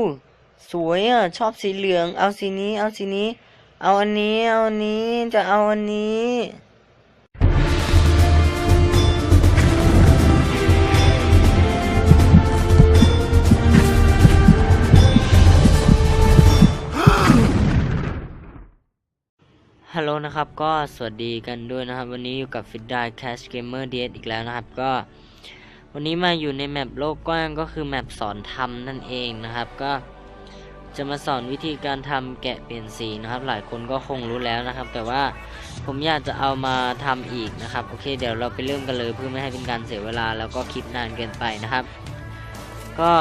ู้สวยอะ ชอบสีเหลือง เอาสีนี้ เอาสีนี้ เอาอันนี้ เอาอันนี้ จะเอาอันนี้ฮัลโหลนะครับก็สวัสดีกันด้วยนะครับ วันนี้อยู่กับ f i t d i Cash Gamer DS อีกแล้วนะครับ ก็ วันนี้มาอยู่ในแมปโลกกว้างก็คือแมปสอนทำนั่นเองนะครับ ก็จะมาสอนวิธีการทำแกะเปลี่ยนสีนะครับ หลายคนก็คงรู้แล้วนะครับ แต่ว่าผมอยากจะเอามาทำอีกนะครับ โอเค เดี๋ยวเราไปเริ่มกันเลยเพื่อไม่ให้เป็นการเสียเวลาแล้วก็คลิปนานเกินไปนะครับ ก็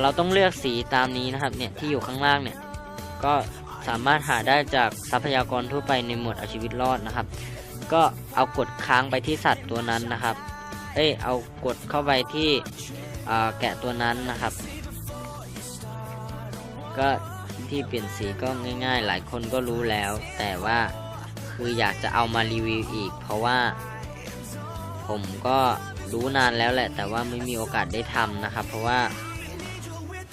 เราต้องเลือกสีตามนี้นะครับเนี่ยที่อยู่ข้างล่างเนี่ย ก็สามารถหาได้จากทรัพยากรทั่วไปในหมวดเอาชีวิตรอดนะครับ ก็เอากดค้างไปที่สัตว์ตัวนั้นนะครับ เอ้ยเอากดเข้าไปที่แกะตัวนั้นนะครับ ก็ที่เปลี่ยนสีก็ง่ายๆ หลายคนก็รู้แล้ว แต่ว่าคืออยากจะเอามารีวิวอีก เพราะว่า ผมก็รู้นานแล้วแหละ แต่ว่าไม่มีโอกาสได้ทำนะครับ เพราะว่า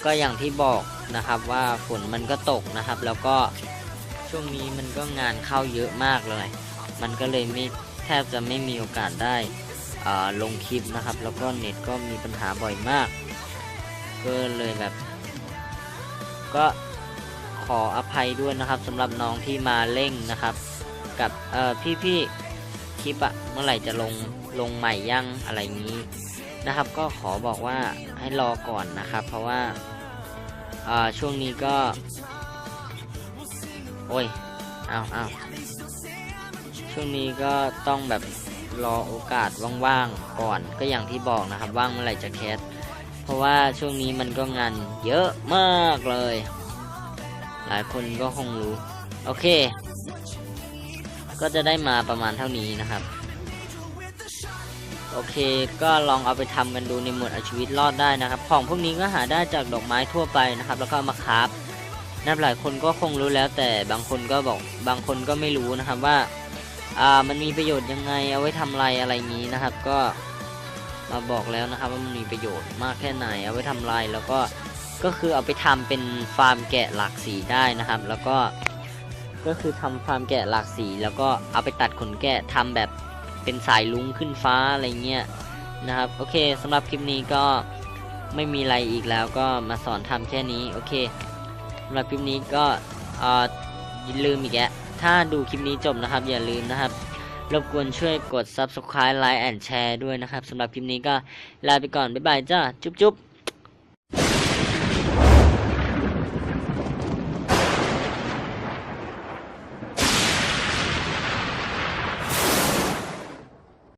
ก็อย่างที่บอกนะครับว่าฝนมันก็ตกนะครับ แล้วก็ช่วงนี้มันก็งานเข้าเยอะมากเลย มันก็เลยไม่แทบจะไม่มีโอกาสได้ ลงคลิปนะครับ แล้วก็เน็ตก็มีปัญหาบ่อยมาก ก็เลยแบบ ก็ขออภัยด้วยนะครับสำหรับน้องที่มาเร่งนะครับ กับเอ่อพี่ๆคลิปอะเมื่อไหร่จะลงลงใหม่ยั่งอะไรงนี้นะครับ ก็ขอบอกว่าให้รอก่อนนะครับ เพราะว่าช่วงนี้ก็ โอ้ย เอาเอาช่วงนี้ก็ต้องแบบ รอโอกาสว่างๆก่อนก็อย่างที่บอกนะครับ ว่างเมื่อไหร่จะแคสเพราะว่าช่วงนี้มันก็งานเยอะมากเลย หลายคนก็คงรู้ โอเค ก็จะได้มาประมาณเท่านี้นะครับ โอเค ก็ลองเอาไปทำกันดูในหมวดเอาชีวิตรอดได้นะครับ ของพวกนี้ก็หาได้จากดอกไม้ทั่วไปนะครับ แล้วก็ามาคราฟนับหลายคนก็คงรู้แล้วแต่บางคนก็บอกบางคนก็ไม่รู้นะครับว่า อ่ามันมีประโยชน์ยังไงเอาไว้ทำอะไรอะไรอย่างนี้นะครับ ก็มาบอกแล้วนะครับว่ามันมีประโยชน์มากแค่ไหน เอาไว้ทำลายแล้วก็ก็คือเอาไปทำเป็นฟาร์มแกะหลากสีได้นะครับ แล้วก็ก็คือทำฟาร์มแกะหลากสี แล้วก็เอาไปตัดขนแกะทำแบบเป็นสายลุงขึ้นฟ้าอะไรเงี้ยนะครับโอเคสำหรับคลิปนี้ก็ไม่มีอะไรอีกแล้วก็มาสอนทำแค่นี้โอเคสำหรับคลิปนี้ก็อ่ออย่าลืมอีกแก ถ้าดูคลิปนี้จบนะครับ อย่าลืมนะครับ รบกวนช่วยกด subscribe like and share ด้วยนะครับสำหรับคลิปนี้ก็ลาไปก่อน บ๊ายบายจ้า จุ๊บจุ๊บ